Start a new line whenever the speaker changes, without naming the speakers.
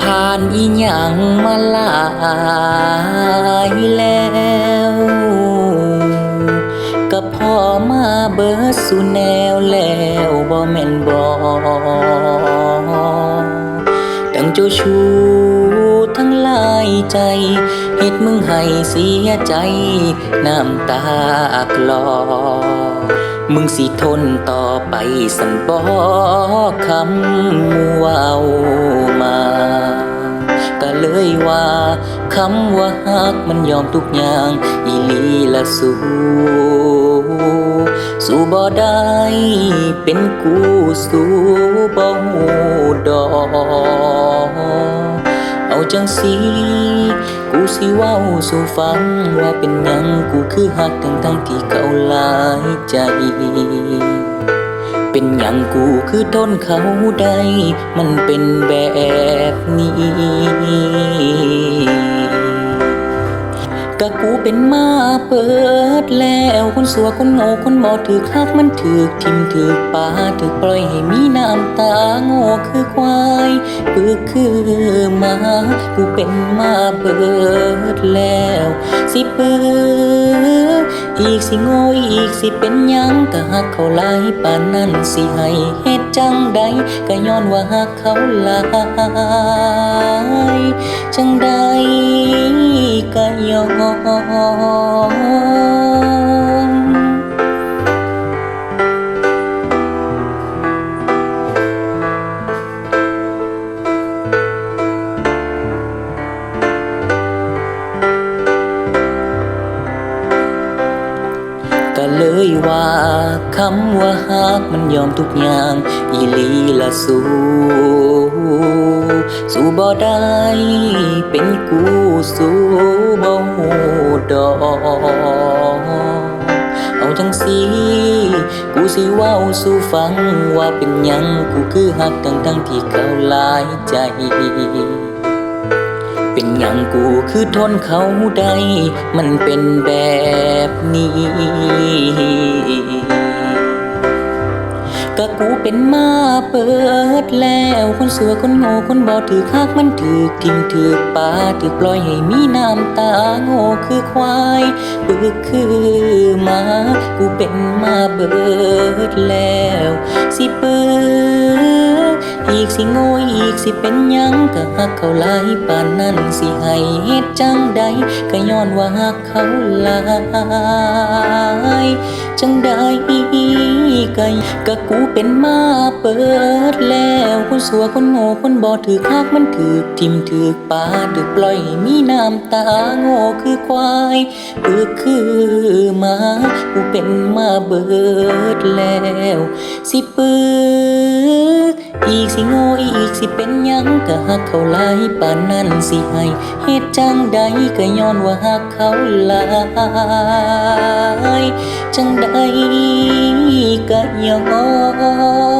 ผ่านอีหยังมาหลายแล้ว ก็พอมาเบิดสู่แนวแล้วบ่แม่นบ่ดังเจ้าชูทั้งลายใจเฮ็ดมึงให้เสียใจ น้ำตากลอมึงสิทนต่อไปสันบอคำเว้า ก็เลยว่าคำว่าฮักมันยอมทุกอย่าง อีลีละสู้สู้บ่ได้เป็นกูสู้บ่หูดอกเอาจังสีกูสิเว้าสู่ฟังว่าเป็นยังกูคือฮักทั้งทั้งที่เขาหลายใจเป็นหยังกูคือทนเขาได้ มันเป็นแบบ ก็กูเป็นมาเปิดแล้วคนสัวคนโง่คนบ่ถือคักมันถือทิมถือปลาถือปล่อยให้มีน้ำตาโง่คือควายปึกคือมากูเป็นมาเปิดแล้ว สิเปิด อีกสิโง่อีกสิเป็นยังก็หักเขาหลายปานนั้นสิให้เฮ็ดจังใดก็ย้อนว่าหักเขาหลายจังใดก็ย้อน เลยว่าคำว่าฮักมันยอมทุกอย่าง อีลีละสู้สู้บ่ได้เป็นกูสู้บ่หูดอกเอาจังสีกูสิเว้าสู่ฟังว่าเป็นยังกูคือฮักทั้งทั้งที่เขาหลายใจ เป็นหยังกูคือทนเขาได้ มันเป็นแบบนี้ ก็กูเป็นมาเปิดแล้วคนสัวคนโง่คนบ่ถือคักมันถือทิมถือปลาถือปล่อยให้มีน้ำตาโง่คือควายปึกคือมากูเป็นมาเบิดแล้ว สิเปิด อีกสิโง่อีกสิเป็นยังก็หักเขาหลายปานนั้นสิให้เฮ็ดจังใดก็ย้อนว่าหักเขาหลายจังได้ก็ก็กูเป็นมาเปิดแล้วคนสัวคนโง่คนบ่ถือคักมันถือทิมถือปาถือปล่อยมีน้ำตาโง่คือควายปึกคือมากูเป็นมาเบิดแล้วสิปึก อีกสิโง่อีกสิเป็นยังก็หักเขาหลายปานนั้นสิให้เฮ็ดจังใดก็ย้อนว่าหักเขาหลายจังใดก็ย้อน